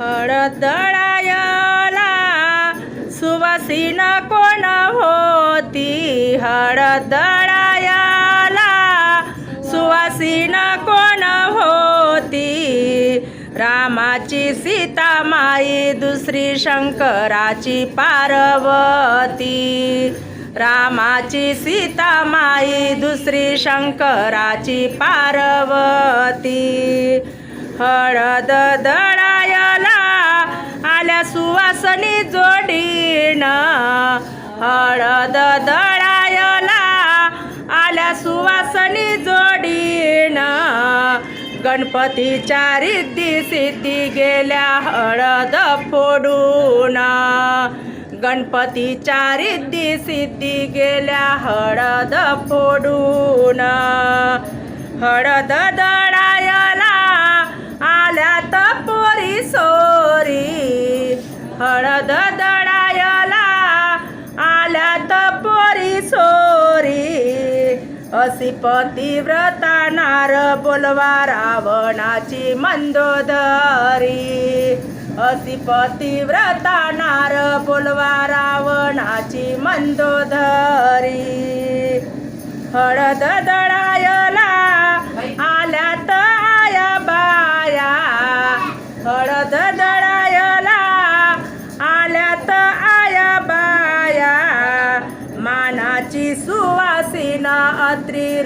हळद दळायला सुवासीन कोण होती? हळद दळायला सुवासीन कोण होती? रामाची सीता माई दुसरी शंकराची पार्वती. रामाची सीता माई दुसरी शंकराची पार्वती. हळद दळायला आल्या सुवासनी जोडीन. हळद दळायला आल्या सुवासनी जोडीन. गणपतीच्या रिद्धी सिद्धी गेल्या हळद फोडून. गणपतीच्या रिद्धी सिद्धी गेल्या हळद फोडून. हळद दळायला आल्यात पोरी सोरी. हळद दळायला आल्यात पोरी सोरी. अशी पतिव्रता नार बोलवा रावणाची मंदोदरी. अशी पतिव्रता नार बोलवा रावणाची मंदोदरी. हळद दळायला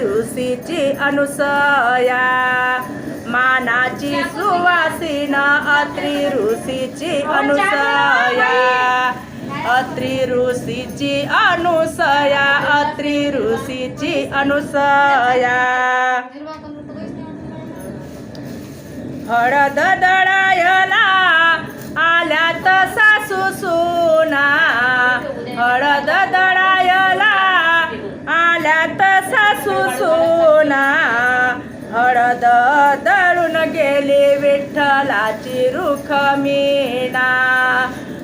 अत्रि ऋषीची अनुसया. मानाची सुवासिना अत्री ऋषीची अनुसया. अत्री ऋषीची अनुसया अत्री ऋषीची अनुसया. हळद फुलाची रुख मीणा.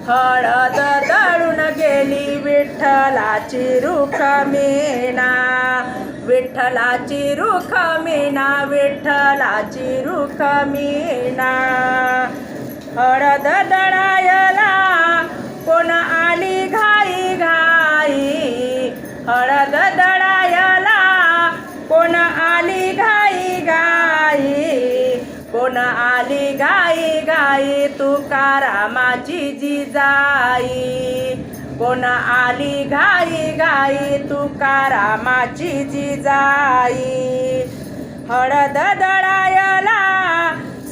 हळद दळून गेली विठ्ठलाची रुखमीना विठ्ठलाची रुखमीना विठ्ठलाची रुखमीना हळद दळा घाई तुकारामाची जिजाई कोण आली घाई घाई तुकारामाची जिजाई हळद दळायला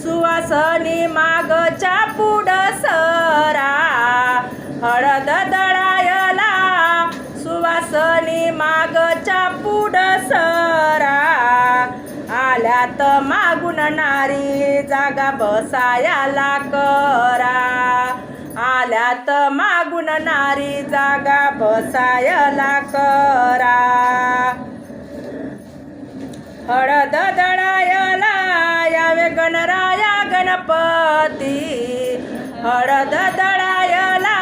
सुवासनी मागच्या पुढस जागा बसायाला करा आल्यात मागून नारी जागा बसायला करा हळद दळायला यावे गणराया गणपती. हळद दळायला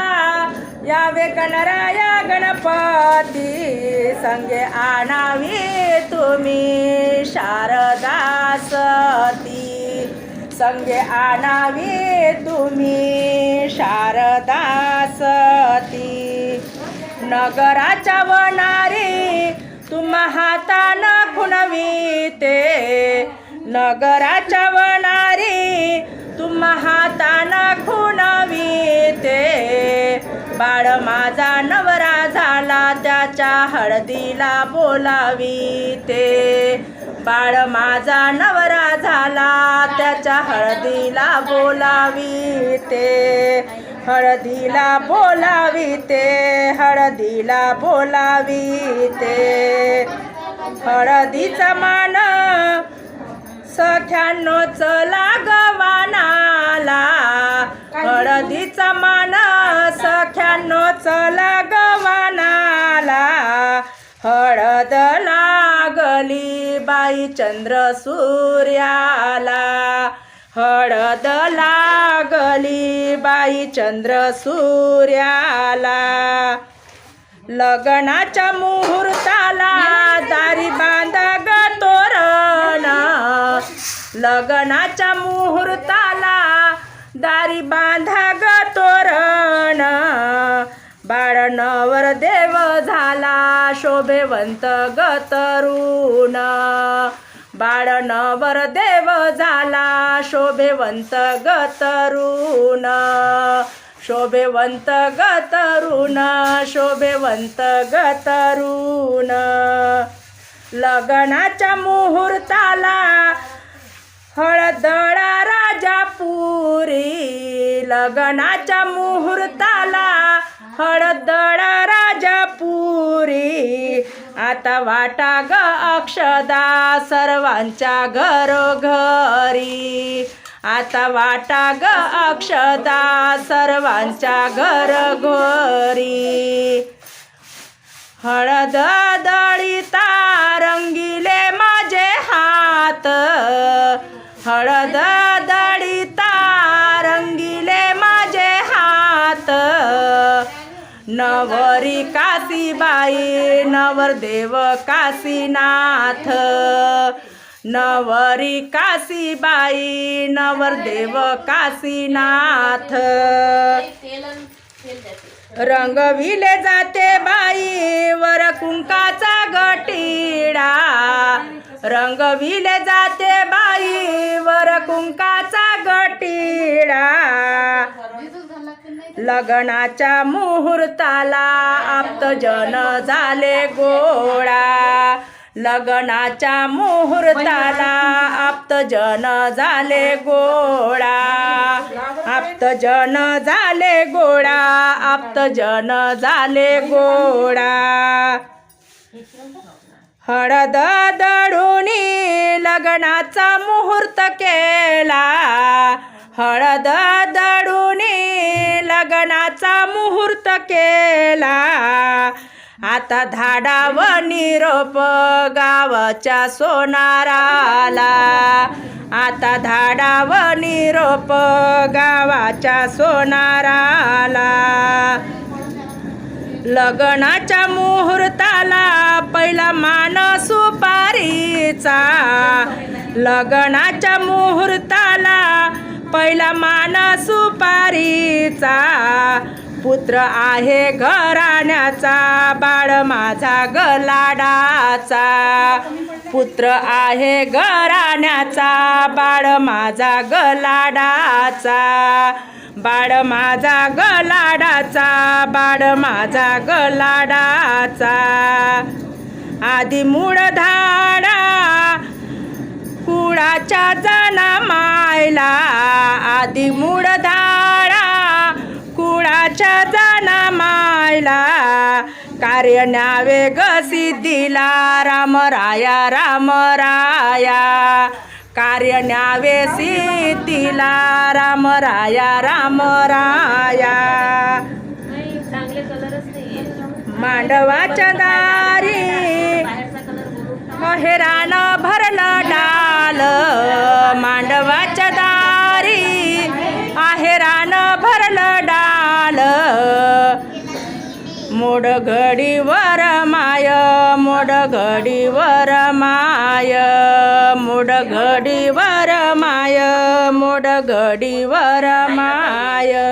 यावे गणराया गणपती. संगे आणावी तुम्ही शारदा सती. संगे आणावी तुम्ही शारदा सती नगराच्या वनारी तुम्हा हातानं खुणवीते नगराच्या वनारी तुम्हा हातानं खुणवीते बाळ माझा नवरा त्याच्या हळदीला बोलावीते. बाळ माझा नवरा झाला त्याच्या हळदीला बोलावीते. हळदीला बोलावीते हळदीला बोलावीते. हळदीचा मान सख्यानो लागवानाला. हळदीचा मान सख्यानो चला लागली चंद्र सूर्याला. हळद लागली बाई चंद्र सूर्याला. लग्नाच्या मुहूर्ताला दारी बांधा ग तोरण. लग्नाच्या मुहूर्ताला दारी बांधा ग तोरण. बाळ नवर देव झाला शोभेवंत ग तरुण बाळ नवर देव झाला शोभेवंत ग तरुण शोभेवंत ग तरुण शोभेवंत ग तरुण लग्नाच्या मुहूर्ताला हळदळा राजा पुरी. लग्नाच्या मुहूर्ताला हळदळा आता वाटा ग अक्षदा सर्वांच्या घरोघरी. आता वाटा ग अक्षदा सर्वांच्या घरघोरी. हळद दळिता नवरी काशीबाई नवरदेव काशीनाथ. नवरी काशीबाई नवरदेव काशीनाथ. रंगविले जाते बाई वर कुंकाचा गटिडा. रंगविले जाते बाई वर कुंकाचा गटिडा. लग्नाच्या मुहूर्ताला आप्तजन झाले गोळा. लग्नाच्या मुहूर्ताला आप्तजन झाले गोळा. आप्तजन झाले गोळा आप्तजन झाले गोळा. हळद दळुनी लग्नाचा मुहूर्त केला. हळद दडूने लग्नाचा मुहूर्त केला. आता धाडाव निरोप गावच्या सोनाराला. आता धाडाव निरोप गावाच्या सोनाराला. लग्नाच्या मुहूर्ताला पहिला मान सुपारीचा लग्नाच्या मुहूर्ताला पहिला मान सुपारीचा पुत्र आहे घराण्याचा बाळ माझा गलाडाचा. पुत्र आहे घराण्याचा बाळ माझा गलाडाचा. बाळ माझा गलाडाचा बाळ माझा गलाडाचा. आधी मूळ धाडा कुळाच्या जनामायला कार्य न्यावे ग सिद्धीला. राम राया राम राया. कार्य न्यावे सिद्धीला. राम राया राम राया. मांडवाच्या दारी बाहेरचा भरलं डाल. મોડ ઘડી વરમાય મોડ ઘડી વરમાય મોડ ઘડી વરમાય મોડ ઘડી વરમાય